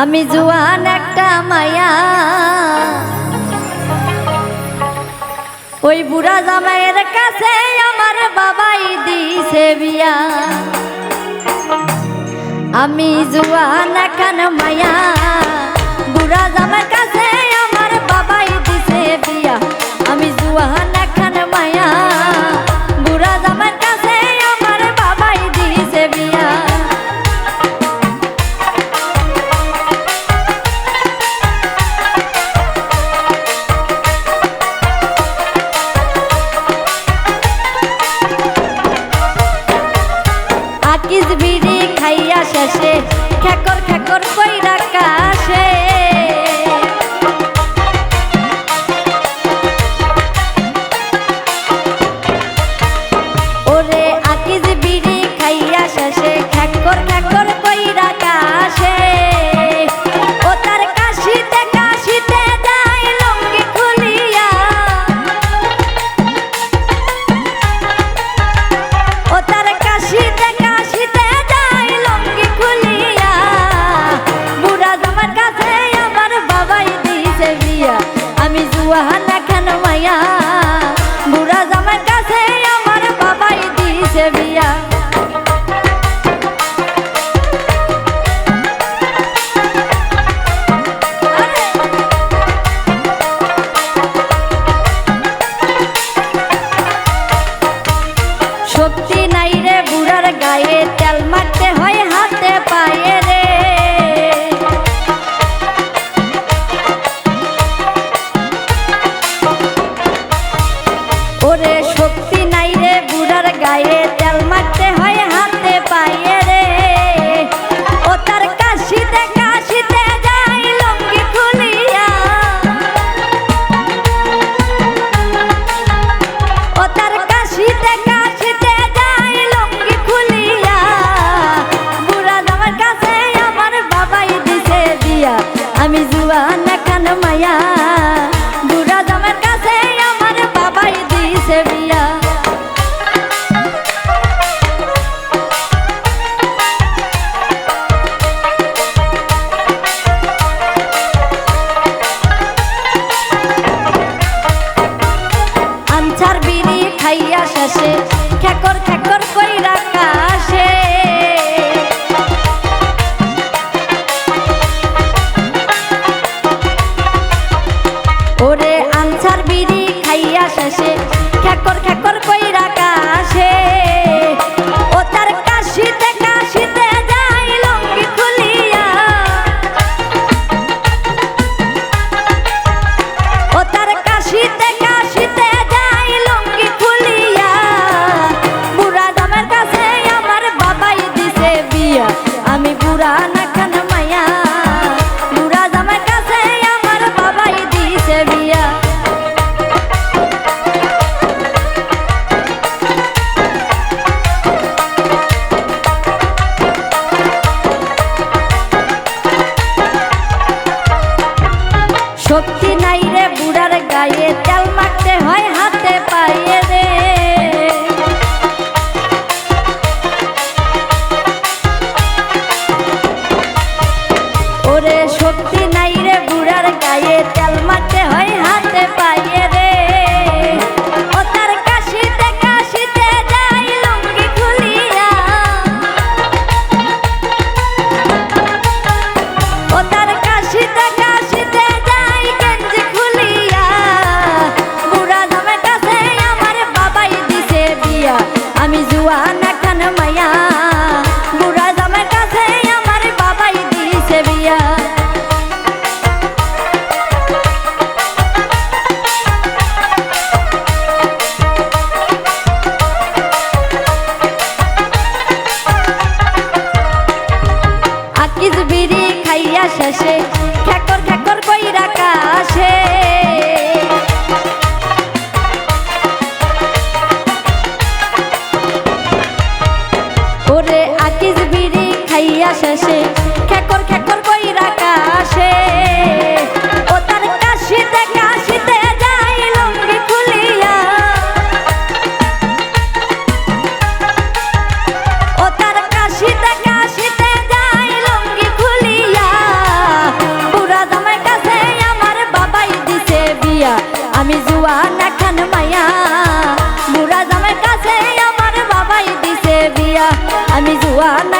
আমি জুয়ান একটা মায়া। ওই বুড়া জামাইয়ের কাছে আমার বাবাই দিছে বিয়া। আমি জুয়ান একখান মায়া। বুড়া জামার কাছে বিড়ি খাইয়া শেষে খেকর খেকর কইরা কাশে। আমি জুয়ান খান মায়া। বুড়া দামের কাছে আমার বাবাই দিছে বিয়া। আনছার বিড়ি খাইয়া শেষে খেকর খেকর কইরা খাইয়া শেষে খ্যাকর খ্যাকর কইরা কাশে। শক্তি নাই জুয়ান খান মায়া। বুড়া জামের কাছে আমার বাবাই দিছে বিয়া। আমি জুয়ান